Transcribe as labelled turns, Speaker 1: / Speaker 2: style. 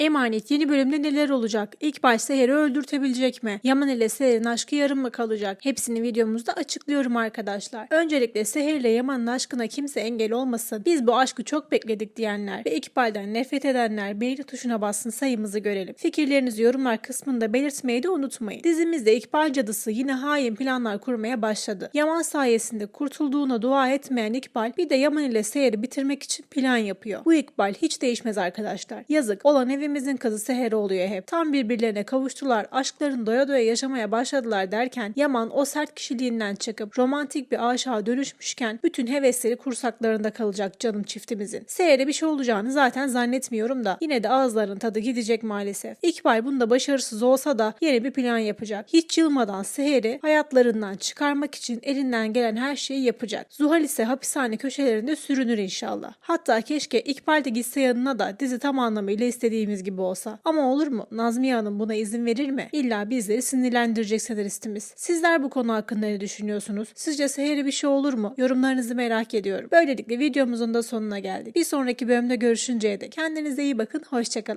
Speaker 1: Emanet yeni bölümde neler olacak? İlk baş Seher'i öldürtebilecek mi? Yaman ile Seher'in aşkı yarım mı kalacak? Hepsini videomuzda açıklıyorum arkadaşlar. Öncelikle Seher ile Yaman'ın aşkına kimse engel olmasın. Biz bu aşkı çok bekledik diyenler ve İkbal'den nefret edenler beğeni tuşuna bassın sayımızı görelim. Fikirlerinizi yorumlar kısmında belirtmeyi de unutmayın. Dizimizde İkbal cadısı yine hain planlar kurmaya başladı. Yaman sayesinde kurtulduğuna dua etmeyen İkbal bir de Yaman ile Seher'i bitirmek için plan yapıyor. Bu İkbal hiç değişmez arkadaşlar. Yazık olan evimizin kızı Seher oluyor hep. Tam birbirlerine kavuştular, aşklarını doya doya yaşamaya başladılar derken Yaman o sert kişiliğinden çıkıp romantik bir aşağı dönüşmüşken bütün hevesleri kursaklarında kalacak canım çiftimizin. Seher'e bir şey olacağını zaten zannetmiyorum da yine de ağızlarının tadı gidecek maalesef. İkbal bunda başarısız olsa da yeni bir plan yapacak. Hiç yılmadan Seher'i hayatlarından çıkarmak için elinden gelen her şeyi yapacak. Zuhal ise hapishane köşelerinde sürünür inşallah. Hatta keşke İkbal de gitse yanına da dizi tam anlamıyla istediğimiz gibi olsa. Ama olur mu? Nazmiye Hanım buna izin verir mi? İlla bizleri sinirlendirecek senaristimiz. Sizler bu konu hakkında ne düşünüyorsunuz? Sizce Seher'e bir şey olur mu? Yorumlarınızı merak ediyorum. Böylelikle videomuzun da sonuna geldik. Bir sonraki bölümde görüşünceye dek kendinize iyi bakın. Hoşçakalın.